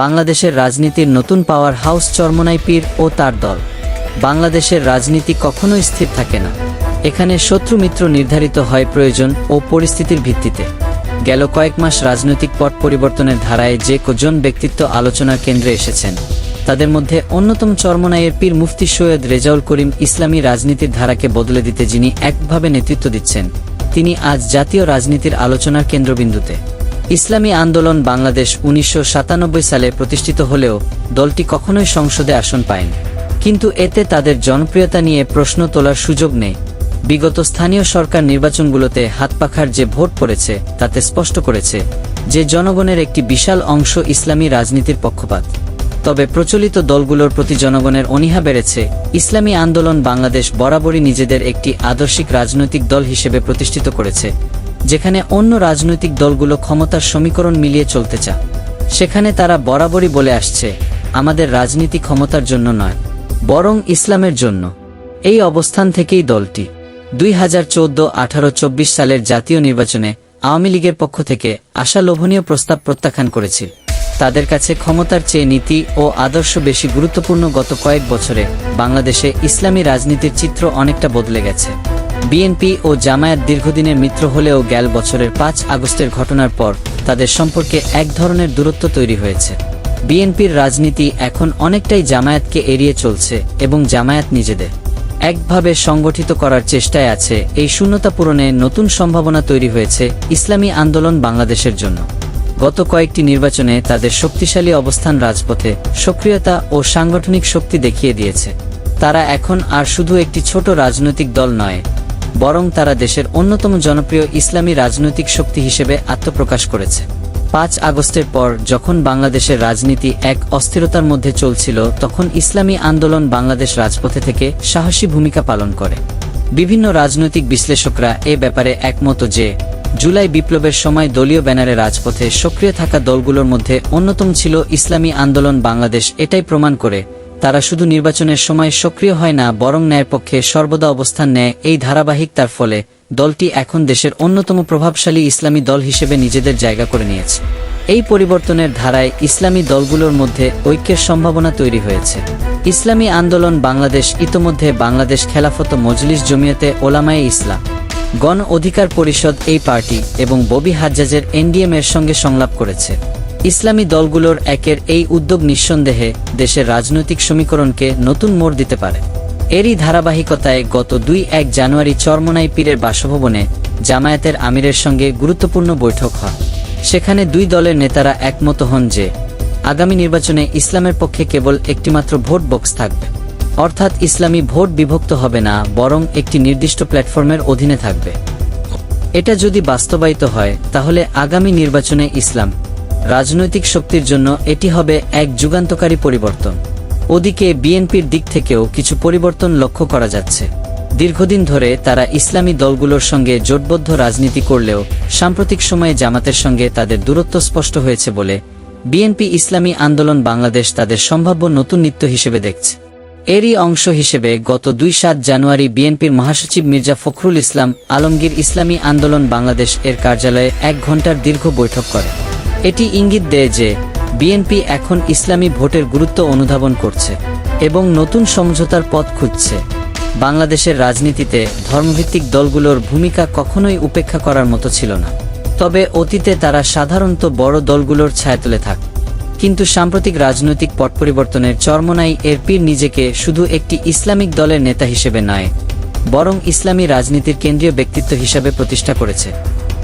বাংলাদেশের রাজনীতির নতুন পাওয়ার হাউস চরমনাই পীর ও তার দল। বাংলাদেশের রাজনীতি কখনোই স্থির থাকে না। এখানে শত্রু মিত্র নির্ধারিত হয় প্রয়োজন ও পরিস্থিতির ভিত্তিতে। গেল কয়েক মাস রাজনৈতিক পট পরিবর্তনের ধারায় যে কজন ব্যক্তিত্ব আলোচনার কেন্দ্রে এসেছেন, তাদের মধ্যে অন্যতম চরমনাইয়ের পীর মুফতি সৈয়দ রেজাউল করিম ইসলামী রাজনীতির ধারাকে বদলে দিতে যিনি একভাবে নেতৃত্ব দিচ্ছেন, তিনি আজ জাতীয় রাজনীতির আলোচনার কেন্দ্রবিন্দুতে। ইসলামী আন্দোলন বাংলাদেশ উনিশশো সাতানব্বই সালে প্রতিষ্ঠিত হলেও দলটি কখনোই সংসদে আসন পায়নি। কিন্তু এতে তাদের জনপ্রিয়তা নিয়ে প্রশ্ন তোলার সুযোগ নেই। বিগত স্থানীয় সরকার নির্বাচনগুলোতে হাতপাখার যে ভোট পড়েছে, তাতে স্পষ্ট করেছে যে জনগণের একটি বিশাল অংশ ইসলামী রাজনীতির পক্ষপাত। তবে প্রচলিত দলগুলোর প্রতি জনগণের অনীহা বেড়েছে। ইসলামী আন্দোলন বাংলাদেশ বরাবরই নিজেদের একটি আদর্শিক রাজনৈতিক দল হিসেবে প্রতিষ্ঠিত করেছে। যেখানে অন্য রাজনৈতিক দলগুলো ক্ষমতার সমীকরণ মিলিয়ে চলতে চা সেখানে তারা বরাবরই বলে আসছে, আমাদের রাজনীতি ক্ষমতার জন্য নয়, বরং ইসলামের জন্য। এই অবস্থান থেকেই দলটি দুই হাজার চোদ্দ আঠারো চব্বিশ সালের জাতীয় নির্বাচনে আওয়ামী লীগের পক্ষ থেকে আশা লোভনীয় প্রস্তাব প্রত্যাখ্যান করেছিল তাদের কাছে ক্ষমতার চেয়ে নীতি ও আদর্শ বেশি গুরুত্বপূর্ণ গত কয়েক বছরে বাংলাদেশে ইসলামী রাজনীতির চিত্র অনেকটা বদলে গেছে। বিএনপি ও জামায়াত দীর্ঘদিনের মিত্র হলেও গেল বছরের পাঁচ আগস্টের ঘটনার পর তাদের সম্পর্কে এক ধরনের দূরত্ব তৈরি হয়েছে। বিএনপির রাজনীতি এখন অনেকটাই জামায়াতকে এড়িয়ে চলছে এবং জামায়াত নিজেদের একভাবে সংগঠিত করার চেষ্টায় আছে। এই শূন্যতা পূরণে নতুন সম্ভাবনা তৈরি হয়েছে ইসলামী আন্দোলন বাংলাদেশের জন্য। গত কয়েকটি নির্বাচনে তাদের শক্তিশালী অবস্থান রাজপথে সক্রিয়তা ও সাংগঠনিক শক্তি দেখিয়ে দিয়েছে। তারা এখন আর শুধু একটি ছোট রাজনৈতিক দল নয় বরং তারা দেশের অন্যতম জনপ্রিয় ইসলামী রাজনৈতিক শক্তি হিসেবে আত্মপ্রকাশ করেছে। পাঁচ আগস্টের পর যখন বাংলাদেশের রাজনীতি এক অস্থিরতার মধ্যে চলছিল, তখন ইসলামী আন্দোলন বাংলাদেশ রাজপথে থেকে সাহসী ভূমিকা পালন করে। বিভিন্ন রাজনৈতিক বিশ্লেষকরা এ ব্যাপারে একমত যে, জুলাই বিপ্লবের সময় দলীয় ব্যানারে রাজপথে সক্রিয় থাকা দলগুলোর মধ্যে অন্যতম ছিল ইসলামী আন্দোলন বাংলাদেশ এটাই প্রমাণ করে তারা শুধু নির্বাচনের সময় সক্রিয় হয় না, বরং ন্যায়ের পক্ষে সর্বদা অবস্থান নেয় এই ধারাবাহিক তার ফলে। দলটি এখন দেশের অন্যতম প্রভাবশালী ইসলামী দল হিসেবে নিজেদের জায়গা করে নিয়েছে। এই পরিবর্তনের ধারায় ইসলামী দলগুলোর মধ্যে ঐক্যের সম্ভাবনা তৈরি হয়েছে। ইসলামী আন্দোলন বাংলাদেশ, ইতোমধ্যে বাংলাদেশ খেলাফত মজলিস জমিয়তে ওলামায়ে ইসলাম। গণ অধিকার পরিষদ এই পার্টি এবং ববি হাজ্জাজের এনডিএম এর সঙ্গে সংলাপ করেছে। ইসলামী দলগুলোর একের এই উদ্যোগ নিঃসন্দেহে দেশের রাজনৈতিক সমীকরণকে নতুন মোড় দিতে পারে। এরই ধারাবাহিকতায় গত দুই এক জানুয়ারি চরমনাই পীরের বাসভবনে জামায়াতের আমিরের সঙ্গে গুরুত্বপূর্ণ বৈঠক হয়। সেখানে দুই দলের নেতারা একমত হন যে, আগামী নির্বাচনে ইসলামের পক্ষে কেবল একটিমাত্র ভোট বক্স থাকবে। অর্থাৎ ইসলামী ভোট বিভক্ত হবে না, বরং একটি নির্দিষ্ট প্ল্যাটফর্মের অধীনে থাকবে। এটা যদি বাস্তবায়িত হয়, তাহলে আগামী নির্বাচনে ইসলাম রাজনৈতিক শক্তির জন্য এটি হবে এক যুগান্তকারী পরিবর্তন। ওদিকে বিএনপির দিক থেকেও কিছু পরিবর্তন লক্ষ্য করা যাচ্ছে। দীর্ঘদিন ধরে তারা ইসলামী দলগুলোর সঙ্গে জোটবদ্ধ রাজনীতি করলেও সাম্প্রতিক সময়ে জামাতের সঙ্গে তাদের দূরত্ব স্পষ্ট হয়েছে বলে বিএনপি ইসলামী আন্দোলন বাংলাদেশ তাদের সম্ভাব্য নতুন নিত্য হিসেবে দেখছে। এরই অংশ হিসেবে গত দুই সাত জানুয়ারি বিএনপির মহাসচিব মির্জা ফখরুল ইসলাম আলমগীর ইসলামী আন্দোলন বাংলাদেশ এর কার্যালয়ে এক ঘণ্টার দীর্ঘ বৈঠক করে এটি ইঙ্গিত দেয় যে বিএনপি এখন ইসলামী ভোটের গুরুত্ব অনুধাবন করছে এবং নতুন সমঝোতার পথ খুঁজছে। বাংলাদেশের রাজনীতিতে ধর্মভিত্তিক দলগুলোর ভূমিকা কখনোই উপেক্ষা করার মতো ছিল না। তবে অতীতে তারা সাধারণত বড় দলগুলোর ছায়াতলে থাক। কিন্তু সাম্প্রতিক রাজনৈতিক পট পরিবর্তনের চরমনাই এর পীর নিজেকে শুধু একটি ইসলামিক দলের নেতা হিসেবে নয়, বরং ইসলামী রাজনীতির কেন্দ্রীয় ব্যক্তিত্ব হিসাবে প্রতিষ্ঠা করেছে।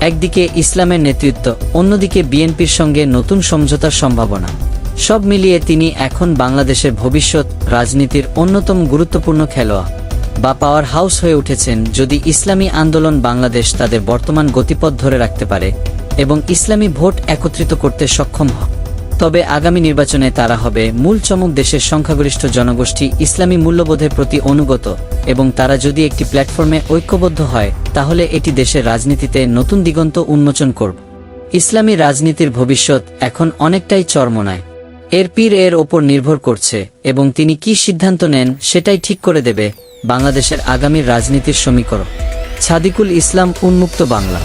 একদিকে ইসলামের নেতৃত্ব, অন্যদিকে বিএনপির সঙ্গে নতুন সমঝোতার সম্ভাবনা। সব মিলিয়ে তিনি এখন বাংলাদেশের ভবিষ্যৎ, রাজনীতির অন্যতম গুরুত্বপূর্ণ খেলোয়াড় বা পাওয়ার হাউস হয়ে উঠেছেন যদি ইসলামী আন্দোলন বাংলাদেশ তাদের বর্তমান গতিপথ ধরে রাখতে পারে এবং ইসলামী ভোট একত্রিত করতে সক্ষম হয় তবে আগামী নির্বাচনে তারা হবে মূল চমক দেশের সংখ্যাগরিষ্ঠ জনগোষ্ঠী ইসলামী মূল্যবোধের প্রতি অনুগত এবং তারা যদি একটি প্ল্যাটফর্মে ঐক্যবদ্ধ হয় তাহলে এটি দেশের রাজনীতিতে নতুন দিগন্ত উন্মোচন করব। ইসলামী রাজনীতির ভবিষ্যৎ এখন অনেকটাই চরমনায়। এর পীর এর ওপর নির্ভর করছে এবং তিনি কি সিদ্ধান্ত নেন সেটাই ঠিক করে দেবে বাংলাদেশের আগামী রাজনীতির সমীকরণ। ছাদিকুল ইসলাম, উন্মুক্ত বাংলা।